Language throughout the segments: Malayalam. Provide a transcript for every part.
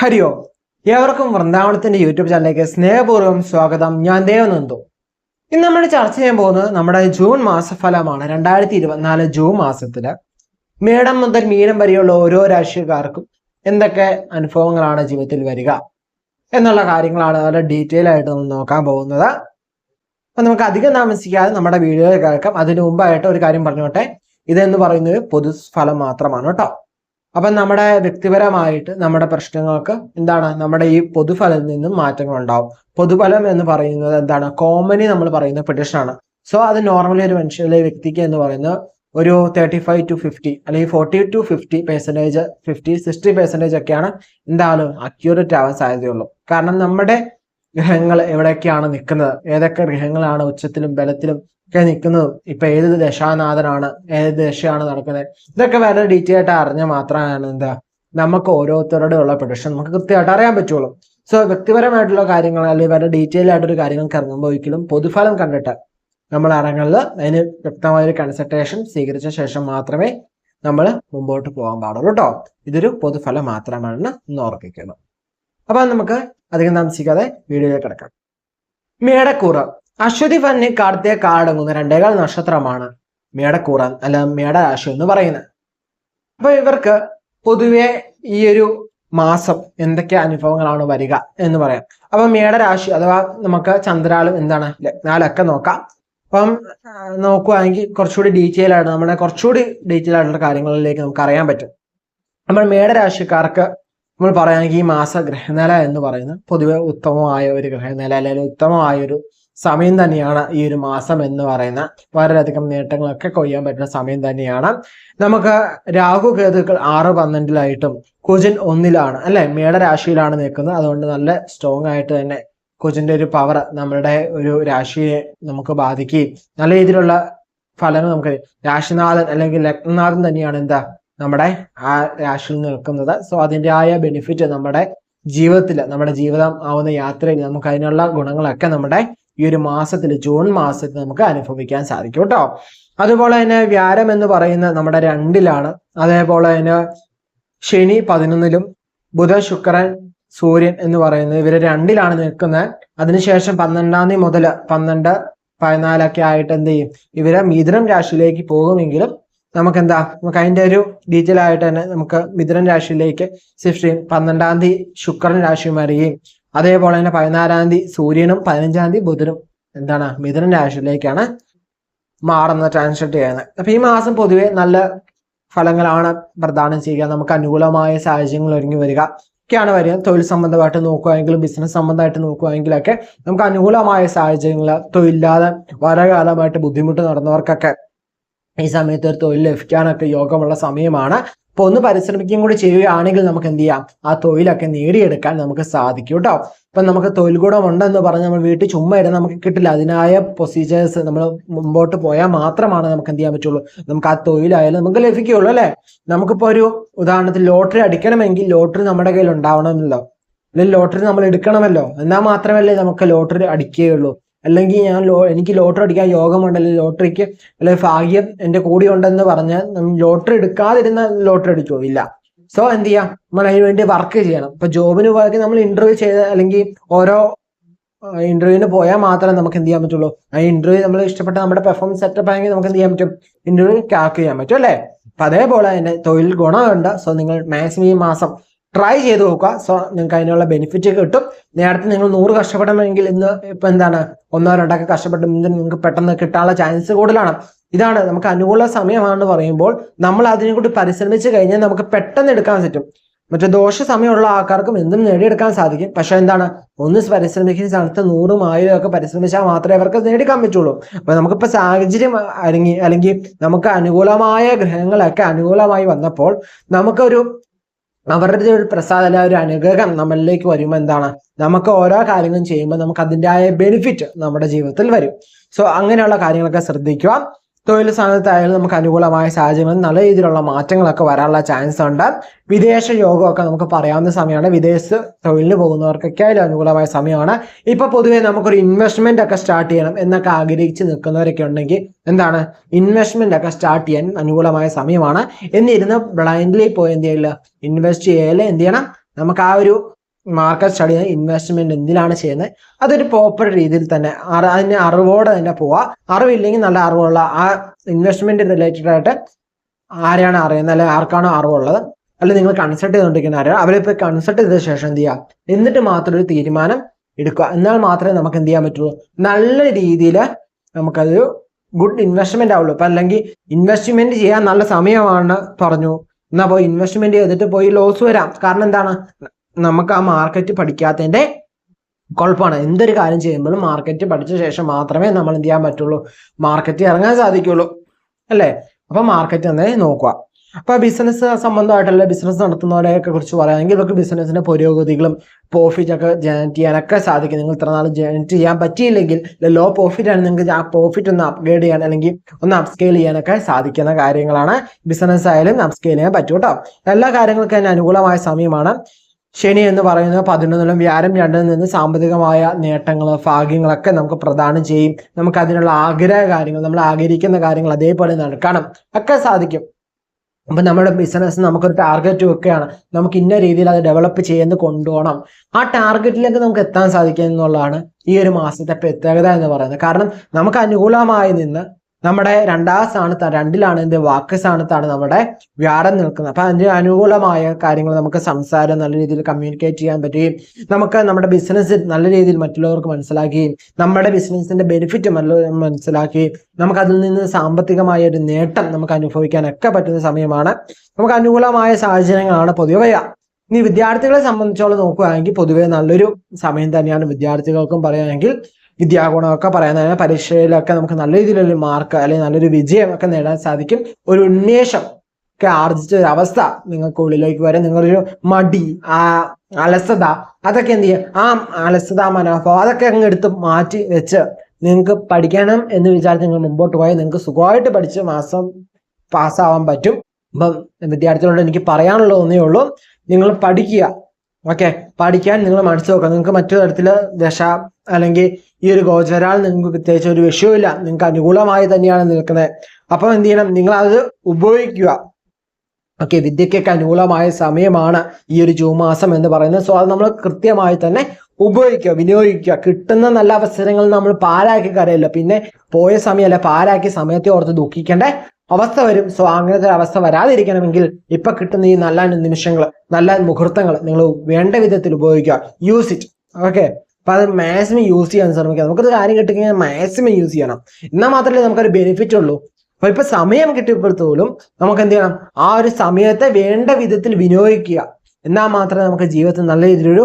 ഹരിയോ. ഏവർക്കും വൃന്ദാവനത്തിന്റെ യൂട്യൂബ് ചാനലിലേക്ക് സ്നേഹപൂർവം സ്വാഗതം. ഞാൻ ദേവനന്ദു. ഇന്ന് നമ്മൾ ചർച്ച ചെയ്യാൻ പോകുന്നത് നമ്മുടെ ജൂൺ മാസഫലമാണ്. രണ്ടായിരത്തി ഇരുപത്തിനാല് ജൂൺ മാസത്തിൽ മേടം മുതൽ മീനം വരെയുള്ള ഓരോ രാശിക്കാർക്കും എന്തൊക്കെ അനുഭവങ്ങളാണ് ജീവിതത്തിൽ വരിക എന്നുള്ള കാര്യങ്ങളാണ് വളരെ ഡീറ്റെയിൽ ആയിട്ട് നമ്മൾ നോക്കാൻ പോകുന്നത്. അപ്പൊ നമുക്ക് അധികം താമസിക്കാതെ നമ്മുടെ വീഡിയോ കേൾക്കാം. അതിനു മുമ്പായിട്ട് ഒരു കാര്യം പറഞ്ഞോട്ടെ. ഇതെന്ന് പറയുന്നത് പൊതുഫലം മാത്രമാണ് കേട്ടോ. അപ്പം നമ്മുടെ വ്യക്തിപരമായിട്ട് നമ്മുടെ പ്രശ്നങ്ങൾക്ക് എന്താണ്? നമ്മുടെ ഈ പൊതുഫലത്തിൽ നിന്നും മാറ്റങ്ങൾ ഉണ്ടാവും. പൊതുഫലം എന്ന് പറയുന്നത് എന്താണ്? കോമണി നമ്മൾ പറയുന്ന പെഡിഷനാണ് സോ അത് നോർമലി ഒരു മനുഷ്യരിലെ വ്യക്തിക്ക് എന്ന് പറയുന്ന ഒരു തേർട്ടി ഫൈവ് ടു ഫിഫ്റ്റി അല്ലെങ്കിൽ forty to fifty percentage fifty sixty percentage ഒക്കെയാണ് എന്താണ് അക്യൂറേറ്റ് ആവാൻ സാധ്യതയുള്ളൂ. കാരണം നമ്മുടെ ഗ്രഹങ്ങൾ എവിടെയൊക്കെയാണ് നിൽക്കുന്നത്? ഏതൊക്കെ ഗ്രഹങ്ങളാണ് ഉച്ചത്തിലും ബലത്തിലും ഒക്കെ നിൽക്കുന്നതും? ഇപ്പൊ ഏത് ദശാനാഥനാണ് ഏത് ദശയാണ് നടക്കുന്നത്? ഇതൊക്കെ വളരെ ഡീറ്റെയിൽ ആയിട്ട് അറിഞ്ഞാൽ മാത്രമാണ് എന്താ നമുക്ക് ഓരോരുത്തരുടെ ഉള്ള പ്രൊഡക്ഷൻ നമുക്ക് കൃത്യമായിട്ട് അറിയാൻ പറ്റുള്ളൂ. സോ വ്യക്തിപരമായിട്ടുള്ള കാര്യങ്ങൾ അല്ലെങ്കിൽ വളരെ ഡീറ്റെയിൽ ആയിട്ടൊരു കാര്യങ്ങൾക്ക് ഇറങ്ങുമ്പോൾ ഒരിക്കലും പൊതുഫലം കണ്ടിട്ട് നമ്മൾ ഇറങ്ങുന്നത് അതിന് വ്യക്തമായ ഒരു കൺസൾട്ടേഷൻ സ്വീകരിച്ച ശേഷം മാത്രമേ നമ്മൾ മുമ്പോട്ട് പോകാൻ പാടുള്ളൂ കേട്ടോ. ഇതൊരു പൊതുഫലം മാത്രമാണ് എന്ന് അപ്പൊ നമുക്ക് അധികം താമസിക്കാതെ വീഡിയോയിലേക്ക് കിടക്കാം. മേടക്കൂറ. അശ്വതി ഫന്നി കാർത്തിക കാടങ്ങുന്ന രണ്ടേകാൽ നക്ഷത്രമാണ് മേടക്കൂറ അല്ല മേടരാശി എന്ന് പറയുന്നത്. അപ്പൊ ഇവർക്ക് പൊതുവെ ഈ ഒരു മാസം എന്തൊക്കെ അനുഭവങ്ങളാണ് വരിക എന്ന് പറയാം. അപ്പൊ മേടരാശി അഥവാ നമുക്ക് ചന്ദ്രാലും എന്താണ്? ലഗ്നാലൊക്കെ നോക്കാം. അപ്പം നോക്കുവാണെങ്കിൽ കുറച്ചുകൂടി ഡീറ്റെയിൽ ആയിട്ട് നമ്മുടെ കുറച്ചുകൂടി ഡീറ്റെയിൽ ആയിട്ടുള്ള കാര്യങ്ങളിലേക്ക് നമുക്ക് അറിയാൻ പറ്റും. നമ്മൾ മേടരാശിക്കാർക്ക് നമ്മൾ പറയുകയാണെങ്കിൽ ഈ മാസ ഗ്രഹനില എന്ന് പറയുന്നത് പൊതുവെ ഉത്തമമായ ഒരു ഗ്രഹനില അല്ലെങ്കിൽ ഉത്തമമായ ഒരു സമയം തന്നെയാണ് ഈ ഒരു മാസം എന്ന് പറയുന്ന വളരെയധികം നേട്ടങ്ങളൊക്കെ കൊയ്യാൻ പറ്റുന്ന സമയം തന്നെയാണ്. നമുക്ക് രാഹു കേതുക്കൾ ആറ് പന്ത്രണ്ടിലായിട്ടും കുജൻ ഒന്നിലാണ് അല്ലെ? മേടരാശിയിലാണ് നിൽക്കുന്നത്. അതുകൊണ്ട് നല്ല സ്ട്രോങ് ആയിട്ട് തന്നെ കുജന്റെ ഒരു പവർ നമ്മളുടെ ഒരു രാശിയെ നമുക്ക് ബാധിക്കുകയും നല്ല രീതിയിലുള്ള ഫലങ്ങൾ നമുക്ക് രാശിനാഥൻ അല്ലെങ്കിൽ ലഗ്നനാഥൻ തന്നെയാണ് എന്താ? നമ്മുടെ ആ രാശിയിൽ നിൽക്കുന്നത്. സോ അതിന്റെ ആയ ബെനിഫിറ്റ് നമ്മുടെ ജീവിതത്തിൽ നമ്മുടെ ജീവിതം ആവുന്ന യാത്രയിൽ നമുക്ക് അതിനുള്ള ഗുണങ്ങളൊക്കെ നമ്മുടെ ഈ ഒരു മാസത്തിൽ ജൂൺ മാസത്തിൽ നമുക്ക് അനുഭവിക്കാൻ സാധിക്കും കേട്ടോ അതുപോലെ തന്നെ വ്യാരം എന്ന് പറയുന്ന നമ്മുടെ രണ്ടിലാണ്. അതേപോലെ തന്നെ ശനി പതിനൊന്നിലും ബുധ ശുക്രൻ സൂര്യൻ എന്ന് പറയുന്നത് ഇവർ രണ്ടിലാണ് നിൽക്കുന്നത്. അതിനുശേഷം പന്ത്രണ്ടാം തീയതി മുതൽ പന്ത്രണ്ട് പതിനാലൊക്കെ ആയിട്ട് എന്ത് ചെയ്യും? ഇവരെ മിഥുനം രാശിയിലേക്ക് പോകുമെങ്കിലും നമുക്ക് എന്താ നമുക്ക് അതിന്റെ ഒരു ഡീറ്റെയിൽ ആയിട്ട് തന്നെ നമുക്ക് മിഥുനൻ രാശിയിലേക്ക് ഷിഫ്റ്റ് ചെയ്യും പന്ത്രണ്ടാം തീയതി ശുക്രൻ രാശി അറിയുകയും അതേപോലെ തന്നെ പതിനാലാം തീയതി സൂര്യനും പതിനഞ്ചാം തീയതി ബുധനും എന്താണ്? മിഥുനൻ രാശിയിലേക്കാണ് മാറുന്നത് ട്രാൻസ്ലേറ്റ് ചെയ്യുന്നത്. അപ്പൊ ഈ മാസം പൊതുവെ നല്ല ഫലങ്ങളാണ് പ്രദാനം ചെയ്യുക. നമുക്ക് അനുകൂലമായ സാഹചര്യങ്ങൾ ഒരുങ്ങി വരിക. ഒക്കെയാണ് വരിക. തൊഴിൽ സംബന്ധമായിട്ട് നോക്കുകയാണെങ്കിലും ബിസിനസ് സംബന്ധമായിട്ട് നോക്കുകയാണെങ്കിലൊക്കെ നമുക്ക് അനുകൂലമായ സാഹചര്യങ്ങൾ തൊഴിലില്ലാതെ വളരെ കാലമായിട്ട് ബുദ്ധിമുട്ട് നടന്നവർക്കൊക്കെ ഈ സമയത്ത് ഒരു തൊഴിൽ ലഭിക്കാനൊക്കെ യോഗമുള്ള സമയമാണ്. അപ്പൊ ഒന്ന് പരിശ്രമിക്കുകയും കൂടി ചെയ്യുകയാണെങ്കിൽ നമുക്ക് എന്ത് ചെയ്യാം? ആ തൊഴിലൊക്കെ നേടിയെടുക്കാൻ നമുക്ക് സാധിക്കും കേട്ടോ ഇപ്പൊ നമുക്ക് തൊഴിൽ കൂടം ഉണ്ടെന്ന് പറഞ്ഞ് നമ്മൾ വീട്ടിൽ ചുമ്മാ ഇരുന്ന് നമുക്ക് കിട്ടില്ല. അതിനായ പ്രൊസീജിയേഴ്സ് നമ്മൾ മുമ്പോട്ട് പോയാൽ മാത്രമാണ് നമുക്ക് എന്ത് ചെയ്യാൻ പറ്റുള്ളൂ. നമുക്ക് ആ തൊഴിലായാലും നമുക്ക് ലഭിക്കുകയുള്ളൂ അല്ലെ? നമുക്കിപ്പോ ഒരു ഉദാഹരണത്തിൽ ലോട്ടറി അടിക്കണമെങ്കിൽ ലോട്ടറി നമ്മുടെ കയ്യിൽ ഉണ്ടാവണമല്ലോ അല്ലെങ്കിൽ ലോട്ടറി നമ്മൾ എടുക്കണമല്ലോ. എന്നാൽ മാത്രമല്ലേ നമുക്ക് ലോട്ടറി അടിക്കുകയുള്ളൂ. അല്ലെങ്കിൽ ഞാൻ ലോ എനിക്ക് ലോട്ടറി അടിക്കാൻ യോഗമുണ്ട് അല്ലെങ്കിൽ ലോട്ടറിക്ക് അല്ലെങ്കിൽ ഭാഗ്യം എന്റെ കൂടി ഉണ്ടെന്ന് പറഞ്ഞ് ലോട്ടറി എടുക്കാതിരുന്ന ലോട്ടറി അടിച്ചോ ഇല്ല. സോ എന്ത് ചെയ്യാം? നമ്മൾ അതിന് വേണ്ടി വർക്ക് ചെയ്യണം. ഇപ്പൊ ജോബിന് പോയി നമ്മൾ ഇന്റർവ്യൂ ചെയ്ത അല്ലെങ്കിൽ ഓരോ ഇന്റർവ്യൂവിന് പോയാൽ മാത്രമേ നമുക്ക് എന്ത് ചെയ്യാൻ പറ്റുള്ളൂ. ആ ഇന്റർവ്യൂ നമ്മൾ ഇഷ്ടപ്പെട്ട നമ്മുടെ പെർഫോമൻസ് സെറ്റപ്പ് ആയെങ്കിൽ നമുക്ക് എന്ത് ചെയ്യാൻ പറ്റും? ഇന്റർവ്യൂ ക്യാക്ക് ചെയ്യാൻ പറ്റും അല്ലേ? അപ്പൊ അതേപോലെ തന്നെ തൊഴിൽ ഗുണമുണ്ട് സോ നിങ്ങൾ മാക്സിമം ഈ മാസം ട്രൈ ചെയ്ത് നോക്കുക. സോ നിങ്ങൾക്ക് അതിനുള്ള ബെനിഫിറ്റ് കിട്ടും. നേരത്തെ നിങ്ങൾ നൂറ് കഷ്ടപ്പെടണമെങ്കിൽ ഇന്ന് ഇപ്പൊ എന്താണ്? ഒന്നോ രണ്ടൊക്കെ കഷ്ടപ്പെട്ട് നിങ്ങൾക്ക് പെട്ടെന്ന് കിട്ടാനുള്ള ചാൻസ് കൂടുതലാണ്. ഇതാണ് നമുക്ക് അനുകൂല സമയമാണെന്ന് പറയുമ്പോൾ നമ്മൾ അതിനെ കൂടി പരിശ്രമിച്ച് കഴിഞ്ഞാൽ നമുക്ക് പെട്ടെന്ന് എടുക്കാൻ പറ്റും. മറ്റേ ദോഷ സമയമുള്ള ആൾക്കാർക്കും എന്തും നേടിയെടുക്കാൻ സാധിക്കും. പക്ഷെ എന്താണ്? ഒന്ന് പരിശ്രമിക്കുന്ന സ്ഥലത്ത് നൂറും ആയിരം ഒക്കെ പരിശ്രമിച്ചാൽ മാത്രമേ അവർക്ക് നേടിക്കാൻ പറ്റുള്ളൂ. അപ്പൊ നമുക്കിപ്പോ സാഹചര്യം അല്ലെങ്കിൽ അല്ലെങ്കിൽ നമുക്ക് അനുകൂലമായ ഗ്രഹങ്ങളൊക്കെ അനുകൂലമായി വന്നപ്പോൾ നമുക്കൊരു അവരുടെ ഒരു പ്രസാദന ഒരു അനുഗ്രഹം നമ്മളിലേക്ക് വരുമ്പോൾ എന്താണ്? നമുക്ക് ഓരോ കാര്യങ്ങളും ചെയ്യുമ്പോൾ നമുക്ക് അതിന്റെതായ ബെനിഫിറ്റ് നമ്മുടെ ജീവിതത്തിൽ വരും. സോ അങ്ങനെയുള്ള കാര്യങ്ങളൊക്കെ ശ്രദ്ധിക്കുക. തൊഴിൽ സ്ഥാനത്തായാലും നമുക്ക് അനുകൂലമായ സാഹചര്യങ്ങളിൽ നല്ല രീതിയിലുള്ള മാറ്റങ്ങളൊക്കെ വരാനുള്ള ചാൻസ് ഉണ്ട്. വിദേശ യോഗമൊക്കെ നമുക്ക് പറയാവുന്ന സമയമാണ്. വിദേശ തൊഴിലിന് പോകുന്നവർക്കൊക്കെ അതിൽ അനുകൂലമായ സമയമാണ്. ഇപ്പൊ പൊതുവെ നമുക്കൊരു ഇൻവെസ്റ്റ്മെന്റ് ഒക്കെ സ്റ്റാർട്ട് ചെയ്യണം എന്നൊക്കെ ആഗ്രഹിച്ച് നിൽക്കുന്നവരൊക്കെ ഉണ്ടെങ്കിൽ എന്താണ്? ഇൻവെസ്റ്റ്മെന്റ് ഒക്കെ സ്റ്റാർട്ട് ചെയ്യാൻ അനുകൂലമായ സമയമാണ്. എന്നിരുന്ന് ബ്ലൈൻഡ്ലി പോയി എന്ത് ചെയ്യില്ല ഇൻവെസ്റ്റ് ചെയ്യൽ എന്ത് ചെയ്യണം? നമുക്ക് ആ ഒരു മാർക്കറ്റ് സ്റ്റഡി ഇൻവെസ്റ്റ്മെന്റ് എന്തിനാണ് ചെയ്യുന്നത് അതൊരു പ്രോപ്പർ രീതിയിൽ തന്നെ അതിന് അറിവോടെ തന്നെ പോവാ. അറിവില്ലെങ്കിൽ നല്ല അറിവുള്ള ആ ഇൻവെസ്റ്റ്മെന്റ് റിലേറ്റഡ് ആയിട്ട് ആരെയാണ് അറിയുന്നത് അല്ലെങ്കിൽ ആർക്കാണോ അറിവുള്ളത് അല്ലെങ്കിൽ നിങ്ങൾ കൺസൾട്ട് ചെയ്തുകൊണ്ടിരിക്കുന്ന ആരാണ് അവരെ പോയി കൺസൾട്ട് ചെയ്ത ശേഷം എന്ത് ചെയ്യുക? എന്നിട്ട് മാത്രം ഒരു തീരുമാനം എടുക്കുക. എന്നാൽ മാത്രമേ നമുക്ക് എന്ത് ചെയ്യാൻ പറ്റുള്ളൂ? നല്ല രീതിയിൽ നമുക്കതൊരു ഗുഡ് ഇൻവെസ്റ്റ്മെന്റ് ആവുള്ളൂ. ഇപ്പൊ അല്ലെങ്കിൽ ഇൻവെസ്റ്റ്മെന്റ് ചെയ്യാൻ നല്ല സമയമാണ് പറഞ്ഞു. എന്നാ പോയി ഇൻവെസ്റ്റ്മെന്റ് ചെയ്തിട്ട് പോയി ലോസ് വരാം. കാരണം എന്താണ്? നമുക്ക് ആ മാർക്കറ്റ് പഠിക്കാത്തതിന്റെ കുഴപ്പമാണ്. എന്തൊരു കാര്യം ചെയ്യുമ്പോഴും മാർക്കറ്റ് പഠിച്ച ശേഷം മാത്രമേ നമ്മൾ എന്ത് ചെയ്യാൻ പറ്റുള്ളൂ? മാർക്കറ്റ് ഇറങ്ങാൻ സാധിക്കുള്ളൂ. അല്ലേ? അപ്പൊ മാർക്കറ്റ് തന്നെ നോക്കുക. അപ്പൊ ബിസിനസ് സംബന്ധമായിട്ടുള്ള ബിസിനസ് നടത്തുന്നവരെയൊക്കെ കുറിച്ച് പറയുകയാണെങ്കിൽ ഇവർക്ക് ബിസിനസിന്റെ പുരോഗതികളും പ്രോഫിറ്റ് ഒക്കെ ജനറേറ്റ് ചെയ്യാനൊക്കെ സാധിക്കും. നിങ്ങൾ ഇത്ര നാൾ ജനറേറ്റ് ചെയ്യാൻ പറ്റിയില്ലെങ്കിൽ ലോ പ്രോഫിറ്റ് ആണ് നിങ്ങൾക്ക് ആ പ്രോഫിറ്റ് ഒന്ന് അപ്ഗ്രേഡ് ചെയ്യാൻ അല്ലെങ്കിൽ ഒന്ന് അപ്സ്കെയിൽ ചെയ്യാനൊക്കെ സാധിക്കുന്ന കാര്യങ്ങളാണ് ബിസിനസ് ആയാലും അപ്സ്കെയിൽ ചെയ്യാൻ പറ്റും കേട്ടോ എല്ലാ കാര്യങ്ങൾക്കും അതിന് അനുകൂലമായ സമയമാണ്. ശനി എന്ന് പറയുന്നത് പതിനൊന്നിലും വ്യാരം രണ്ടിൽ നിന്ന് സാമ്പത്തികമായ നേട്ടങ്ങൾ ഭാഗ്യങ്ങളൊക്കെ നമുക്ക് പ്രദാനം ചെയ്യും. നമുക്ക് അതിനുള്ള ആഗ്രഹ കാര്യങ്ങൾ നമ്മൾ ആഗ്രഹിക്കുന്ന കാര്യങ്ങൾ അതേപോലെ നടക്കണം. ഒക്കെ സാധിക്കും. അപ്പൊ നമ്മുടെ ബിസിനസ് നമുക്കൊരു ടാർഗറ്റ് വെക്കുകയാണ്. നമുക്ക് ഇന്ന രീതിയിൽ അത് ഡെവലപ്പ് ചെയ്യുന്നത് കൊണ്ടുപോകണം. ആ ടാർഗറ്റിലേക്ക് നമുക്ക് എത്താൻ സാധിക്കുക എന്നുള്ളതാണ് ഈ ഒരു മാസത്തെ പ്രത്യേകത എന്ന് പറയുന്നത്. കാരണം നമുക്ക് അനുകൂലമായി നിന്ന് നമ്മുടെ രണ്ടാം സ്ഥാനത്ത് രണ്ടിലാണ് എന്ത് വാക്ക് സ്ഥാനത്താണ് നമ്മുടെ വ്യാഴം നിൽക്കുന്നത്. അപ്പൊ അതിന്റെ അനുകൂലമായ കാര്യങ്ങൾ നമുക്ക് സംസാരം നല്ല രീതിയിൽ കമ്മ്യൂണിക്കേറ്റ് ചെയ്യാൻ പറ്റുകയും നമുക്ക് നമ്മുടെ ബിസിനസ് നല്ല രീതിയിൽ മറ്റുള്ളവർക്ക് മനസ്സിലാക്കുകയും നമ്മുടെ ബിസിനസിന്റെ ബെനിഫിറ്റ് മനസ്സിലാക്കുകയും നമുക്ക് അതിൽ നിന്ന് സാമ്പത്തികമായ ഒരു നേട്ടം നമുക്ക് അനുഭവിക്കാനൊക്കെ പറ്റുന്ന സമയമാണ്. നമുക്ക് അനുകൂലമായ സാഹചര്യങ്ങളാണ് പൊതുവെ ഇനി വിദ്യാർത്ഥികളെ സംബന്ധിച്ചോളം നോക്കുകയാണെങ്കിൽ പൊതുവെ നല്ലൊരു സമയം തന്നെയാണ് വിദ്യാർത്ഥികൾക്കും പറയുകയാണെങ്കിൽ വിദ്യാഗുണമൊക്കെ പറയുന്നത് പരീക്ഷയിലൊക്കെ നമുക്ക് നല്ല രീതിയിലൊരു മാർക്ക് അല്ലെങ്കിൽ നല്ലൊരു വിജയം ഒക്കെ നേടാൻ സാധിക്കും. ഒരു ഉന്മേഷം ഒക്കെ ആർജിച്ച ഒരു അവസ്ഥ നിങ്ങൾക്ക് ഉള്ളിലേക്ക് വരെ നിങ്ങളൊരു മടി ആ അലസത അതൊക്കെ എന്ത് ചെയ്യുക ആ അലസത മനോഭാവം അതൊക്കെ അങ്ങ് എടുത്ത് മാറ്റി വെച്ച് നിങ്ങൾക്ക് പഠിക്കണം എന്ന് വിചാരിച്ച് നിങ്ങൾ മുമ്പോട്ട് പോയാൽ നിങ്ങൾക്ക് സുഖമായിട്ട് പഠിച്ച് മാസം പാസ്സാവാൻ പറ്റും. അപ്പം വിദ്യാർത്ഥികളോട് എനിക്ക് പറയാനുള്ളത് ഒന്നേ ഉള്ളൂ. നിങ്ങൾ പഠിക്കുക. ഓക്കെ പഠിക്കാൻ നിങ്ങൾ മനസ്സ് നോക്കുക നിങ്ങൾക്ക് മറ്റു തരത്തിൽ ദശ അല്ലെങ്കിൽ ഈ ഒരു ഗോചരാൽ നിങ്ങൾക്ക് പ്രത്യേകിച്ച് ഒരു വിഷയമില്ല നിങ്ങൾക്ക് അനുകൂലമായി തന്നെയാണ് നിൽക്കുന്നത്. അപ്പം എന്ത് ചെയ്യണം? നിങ്ങൾ അത് ഉപയോഗിക്കുക. ഓക്കെ വിദ്യക്കൊക്കെ അനുകൂലമായ സമയമാണ് ഈ ഒരു ജൂൺ മാസം എന്ന് പറയുന്നത്. സോ അത് നമ്മൾ കൃത്യമായി തന്നെ ഉപയോഗിക്കുക വിനിയോഗിക്കുക. കിട്ടുന്ന നല്ല അവസരങ്ങൾ നമ്മൾ പാലാക്കി കരയില്ല. പിന്നെ പോയ സമയമല്ല പാലാക്കി സമയത്തെ ഓർത്ത് ദുഃഖിക്കേണ്ട അവസ്ഥ വരും സോ അങ്ങനത്തെ അവസ്ഥ വരാതിരിക്കണമെങ്കിൽ ഇപ്പൊ കിട്ടുന്ന ഈ നല്ല നിമിഷങ്ങൾ നല്ല മുഹൂർത്തങ്ങൾ നിങ്ങൾ വേണ്ട വിധത്തിൽ ഉപയോഗിക്കുക. യൂസ് ഇറ്റ് ഓക്കെ അപ്പൊ അത് മാക്സിമം യൂസ് ചെയ്യാൻ ശ്രമിക്കുക. നമുക്കൊരു കാര്യം കിട്ടിക്കഴിഞ്ഞാൽ മാക്സിമം യൂസ് ചെയ്യണം. എന്നാൽ മാത്രമേ നമുക്കൊരു ബെനിഫിറ്റ് ഉള്ളൂ? അപ്പൊ ഇപ്പൊ സമയം കിട്ടിയപ്പോഴത്തോലും നമുക്ക് എന്ത് ചെയ്യണം? ആ ഒരു സമയത്തെ വേണ്ട വിധത്തിൽ വിനിയോഗിക്കുക. എന്നാൽ മാത്രമേ നമുക്ക് ജീവിതത്തിൽ നല്ല രീതിയിലൊരു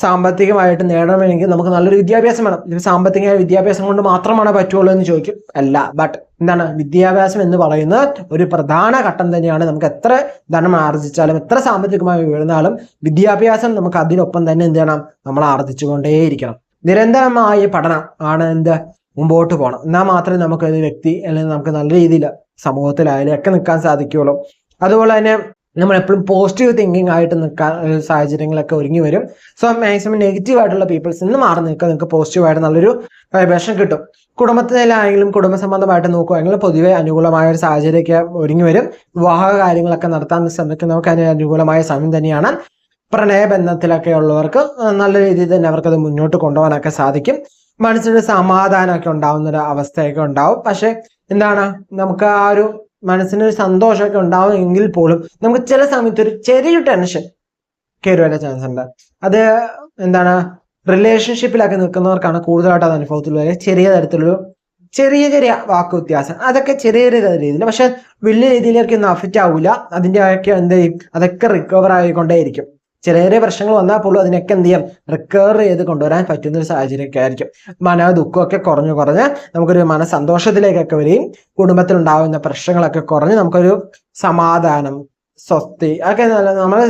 സാമ്പത്തികമായിട്ട് നേടണമെങ്കിൽ നമുക്ക് നല്ലൊരു വിദ്യാഭ്യാസം വേണം. ഇത് സാമ്പത്തികമായ വിദ്യാഭ്യാസം കൊണ്ട് മാത്രമാണ് പറ്റുള്ളൂ എന്ന് ചോദിക്കും. അല്ല ബട്ട് എന്താണ്? വിദ്യാഭ്യാസം എന്ന് പറയുന്നത് ഒരു പ്രധാന ഘട്ടം തന്നെയാണ്. നമുക്ക് എത്ര ധനം ആർജിച്ചാലും എത്ര സാമ്പത്തികമായി വീഴുന്നാലും വിദ്യാഭ്യാസം നമുക്ക് അതിനൊപ്പം തന്നെ എന്ത് ചെയ്യണം? നമ്മൾ ആർജിച്ചുകൊണ്ടേയിരിക്കണം. നിരന്തരമായ പഠനം ആണ് എന്ത്? മുമ്പോട്ട് പോകണം. എന്നാൽ മാത്രമേ നമുക്ക് ഒരു വ്യക്തി അല്ലെങ്കിൽ നമുക്ക് നല്ല രീതിയിൽ സമൂഹത്തിലായാലും ഒക്കെ നിൽക്കാൻ സാധിക്കുകയുള്ളൂ. അതുപോലെ തന്നെ നമ്മൾ എപ്പോഴും പോസിറ്റീവ് തിങ്കിങ് ആയിട്ട് നിൽക്കാൻ സാഹചര്യങ്ങളൊക്കെ ഒരുങ്ങി വരും. സോ മാക്സിമം നെഗറ്റീവ് ആയിട്ടുള്ള പീപ്പിൾസ് നിന്ന് മാറി നിൽക്കുക നിങ്ങൾക്ക് പോസിറ്റീവ് ആയിട്ട് നല്ലൊരു വൈബ്രേഷൻ കിട്ടും. കുടുംബത്തിലാണെങ്കിലും കുടുംബ സംബന്ധമായിട്ട് നോക്കുകയാണെങ്കിൽ പൊതുവെ അനുകൂലമായ ഒരു സാഹചര്യമൊക്കെ ഒരുങ്ങി വരും. വിവാഹ കാര്യങ്ങളൊക്കെ നടത്താൻ ശ്രമിക്കുന്നവർക്ക് അതിന് അനുകൂലമായ സമയം തന്നെയാണ്. പ്രണയബന്ധത്തിലൊക്കെ ഉള്ളവർക്ക് നല്ല രീതിയിൽ തന്നെ അവർക്കത് മുന്നോട്ട് കൊണ്ടുപോകാനൊക്കെ സാധിക്കും. മനസ്സിനൊരു സമാധാനമൊക്കെ ഉണ്ടാവുന്ന ഒരു അവസ്ഥയൊക്കെ ഉണ്ടാവും. പക്ഷെ എന്താണ്? നമുക്ക് ആ ഒരു മനസ്സിനൊരു സന്തോഷമൊക്കെ ഉണ്ടാവും എങ്കിൽ പോലും നമുക്ക് ചില സമയത്ത് ഒരു ചെറിയൊരു ടെൻഷൻ കയറി വരാൻ ചാൻസ് ഉണ്ട്. അത് എന്താണ്? റിലേഷൻഷിപ്പിലൊക്കെ നിൽക്കുന്നവർക്കാണ് കൂടുതലായിട്ട് അത് അനുഭവത്തിൽ വരെ ചെറിയ തരത്തിലൊരു ചെറിയ ചെറിയ വാക്ക് വ്യത്യാസം. അതൊക്കെ ചെറിയ ചെറിയ രീതിയിൽ. പക്ഷെ വലിയ രീതിയിലേക്ക് ഒന്നും അഫക്റ്റ് ആവില്ല അതിന്റെ ഒക്കെ എന്ത് ചെയ്യും? അതൊക്കെ റിക്കവർ ആയിക്കൊണ്ടേയിരിക്കും. ചെറിയ പ്രശ്നങ്ങൾ വന്നാൽ പോലും അതിനൊക്കെ എന്ത് ചെയ്യാം? റിക്കവർ ചെയ്ത് കൊണ്ടുവരാൻ പറ്റുന്ന ഒരു സാഹചര്യമൊക്കെ ആയിരിക്കും. മന ദുഃഖമൊക്കെ കുറഞ്ഞു കുറഞ്ഞ് നമുക്കൊരു മനസന്തോഷത്തിലേക്കൊക്കെ വരികയും കുടുംബത്തിലുണ്ടാവുന്ന പ്രശ്നങ്ങളൊക്കെ കുറഞ്ഞ് നമുക്കൊരു സമാധാനം സ്വസ്തി ഒക്കെ നല്ല നമ്മൾ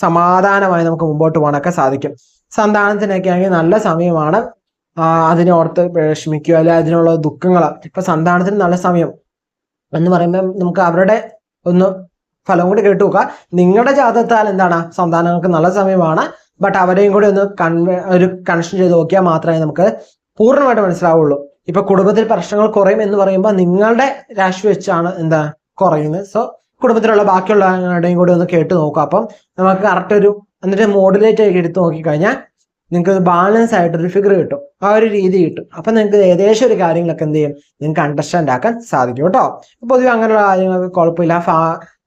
സമാധാനമായി നമുക്ക് മുമ്പോട്ട് പോകാനൊക്കെ സാധിക്കും. സന്താനത്തിനൊക്കെ ആണെങ്കിൽ നല്ല സമയമാണ്. അതിനെ ഓർത്ത് വിഷമിക്കുക അല്ലെ അതിനുള്ള ദുഃഖങ്ങൾ. ഇപ്പൊ സന്താനത്തിന് നല്ല സമയം എന്ന് പറയുമ്പോൾ നമുക്ക് അവരുടെ ഒന്ന് ഫലം കൂടി കേട്ടു നോക്കുക. നിങ്ങളുടെ ജാതകത്താൽ എന്താണ്? സന്താനങ്ങൾക്ക് നല്ല സമയമാണ്. ബട്ട് അവരെയും കൂടി ഒന്ന് ഒരു കണക്ഷൻ ചെയ്ത് നോക്കിയാൽ മാത്രമേ നമുക്ക് പൂർണമായിട്ട് മനസ്സിലാവുള്ളൂ. ഇപ്പൊ കുടുംബത്തിൽ പ്രശ്നങ്ങൾ കുറയും എന്ന് പറയുമ്പോൾ നിങ്ങളുടെ രാശി വെച്ചാണ് എന്താ കുറയുന്നത്. സോ കുടുംബത്തിലുള്ള ബാക്കിയുള്ളവരുടെയും കൂടി ഒന്ന് കേട്ട് നോക്കുക. അപ്പം നമുക്ക് കറക്റ്റ് ഒരു എന്നിട്ട് മോഡുലേറ്റ് ആക്കി എടുത്ത് നോക്കിക്കഴിഞ്ഞാൽ നിങ്ങൾക്ക് ബാലൻസ് ആയിട്ടൊരു ഫിഗർ കിട്ടും. ആ ഒരു രീതി കിട്ടും. അപ്പൊ നിങ്ങൾക്ക് ഏകദേശം ഒരു കാര്യങ്ങളൊക്കെ എന്ത് ചെയ്യും? നിങ്ങൾക്ക് അണ്ടർസ്റ്റാൻഡ് ആക്കാൻ സാധിക്കും കേട്ടോ. പൊതുവെ അങ്ങനെയുള്ള കാര്യങ്ങളൊക്കെ കുഴപ്പമില്ല.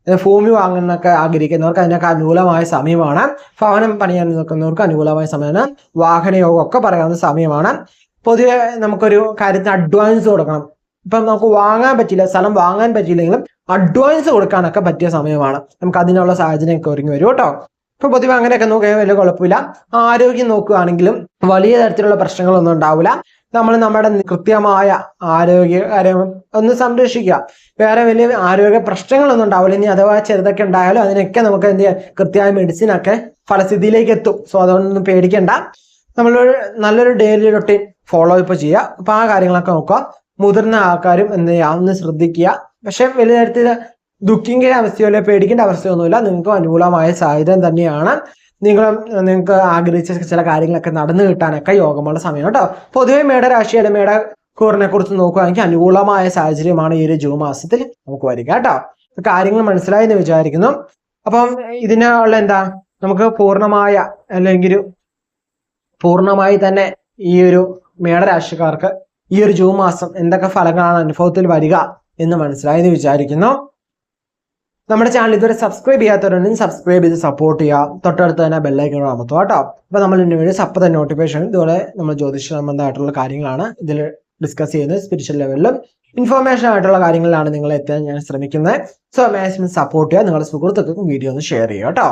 ഭൂമി വാങ്ങുന്നൊക്കെ ആഗ്രഹിക്കുന്നവർക്ക് അതിനൊക്കെ അനുകൂലമായ സമയമാണ്. ഭവനം പണിയാൻ നിൽക്കുന്നവർക്ക് അനുകൂലമായ സമയമാണ്. വാഹനയോഗം ഒക്കെ പറയാവുന്ന സമയമാണ്. പൊതുവെ നമുക്കൊരു കാര്യത്തിന് അഡ്വാൻസ് കൊടുക്കണം. ഇപ്പം നമുക്ക് വാങ്ങാൻ പറ്റില്ല സ്ഥലം വാങ്ങാൻ പറ്റിയില്ലെങ്കിലും അഡ്വാൻസ് കൊടുക്കാനൊക്കെ പറ്റിയ സമയമാണ്. നമുക്ക് അതിനുള്ള സാഹചര്യമൊക്കെ ഒരുങ്ങി വരും കേട്ടോ. ഇപ്പൊ പൊതുവെ അങ്ങനെയൊക്കെ നോക്കിയാൽ വലിയ കുഴപ്പമില്ല. ആരോഗ്യം നോക്കുകയാണെങ്കിലും വലിയ തരത്തിലുള്ള പ്രശ്നങ്ങളൊന്നും ഉണ്ടാവില്ല. നമ്മൾ നമ്മുടെ കൃത്യമായ ആരോഗ്യകാര്യം ഒന്ന് സംരക്ഷിക്കുക. വേറെ വലിയ ആരോഗ്യ പ്രശ്നങ്ങളൊന്നും ഉണ്ടാവില്ല. ഇനി അഥവാ ചെറുതൊക്കെ ഉണ്ടായാലും അതിനൊക്കെ നമുക്ക് എന്ത് ചെയ്യാം? കൃത്യമായ മെഡിസിൻ ഒക്കെ ഫലസ്ഥിതിയിലേക്ക് എത്തും. സോ അതുകൊണ്ടൊന്നും പേടിക്കണ്ട. നമ്മൾ നല്ലൊരു ഡെയിലി റൊട്ടീൻ ഫോളോ അപ്പ് ചെയ്യുക. അപ്പൊ ആ കാര്യങ്ങളൊക്കെ നോക്കുക. മുതിർന്ന ആൾക്കാരും എന്ത് ചെയ്യുക ഒന്ന് ശ്രദ്ധിക്കുക. പക്ഷെ വലിയ തരത്തിൽ ദുഃഖിക്കേണ്ട അവസ്ഥയോ അല്ലെങ്കിൽ പേടിക്കേണ്ട അവസ്ഥയൊന്നുമില്ല. നിങ്ങൾക്ക് അനുകൂലമായ സാഹചര്യം തന്നെയാണ്. നിങ്ങൾ നിങ്ങൾക്ക് ആഗ്രഹിച്ച ചില കാര്യങ്ങളൊക്കെ നടന്നു കിട്ടാനൊക്കെ യോഗമുള്ള സമയം കേട്ടോ. പൊതുവെ രാശി മേട കൂറിനെ കുറിച്ച് നോക്കുകയാണെങ്കിൽ അനുകൂലമായ സാഹചര്യമാണ് ഈ ഒരു ജൂൺ മാസത്തിൽ നമുക്ക് വരിക കേട്ടോ. കാര്യങ്ങൾ മനസ്സിലായി എന്ന് വിചാരിക്കുന്നു. അപ്പം ഇതിനുള്ള എന്താ? നമുക്ക് പൂർണമായ അല്ലെങ്കിൽ പൂർണമായി തന്നെ ഈ ഒരു മേടരാശിക്കാർക്ക് ഈ ഒരു ജൂൺ മാസം എന്തൊക്കെ ഫലങ്ങളാണ് അനുഭവത്തിൽ വരിക എന്ന് മനസ്സിലായി എന്ന് വിചാരിക്കുന്നു. നമ്മുടെ ചാനൽ ഇതുവരെ സബ്സ്ക്രൈബ് ചെയ്യാത്തവരുണ്ടെങ്കിൽ സബ്സ്ക്രൈബ് ചെയ്ത് സപ്പോർട്ട് ചെയ്യുക. തൊട്ടടുത്ത് തന്നെ ബെല്ലൈക്കൺ അമർത്തുക കേട്ടോ. അപ്പൊ നമ്മൾ ഇതിന്റെ വീഡിയോസ് അപ്പം തന്നെ നോട്ടിഫിക്കേഷൻ ഇതുപോലെ നമ്മൾ ജ്യോതിഷ സംബന്ധമായിട്ടുള്ള കാര്യങ്ങളാണ് ഇതിൽ ഡിസ്കസ് ചെയ്യുന്നത്. സ്പിരിച്വൽ ലെവലിലും ഇൻഫോർമേഷൻ ആയിട്ടുള്ള കാര്യങ്ങളിലാണ് നിങ്ങൾ എത്താൻ ഞാൻ ശ്രമിക്കുന്നത്. സോ മാക്സിമം സപ്പോർട്ട് ചെയ്യുക. നിങ്ങളുടെ സുഹൃത്തുക്കൾക്കും വീഡിയോ ഒന്ന് ഷെയർ ചെയ്യുക കേട്ടോ.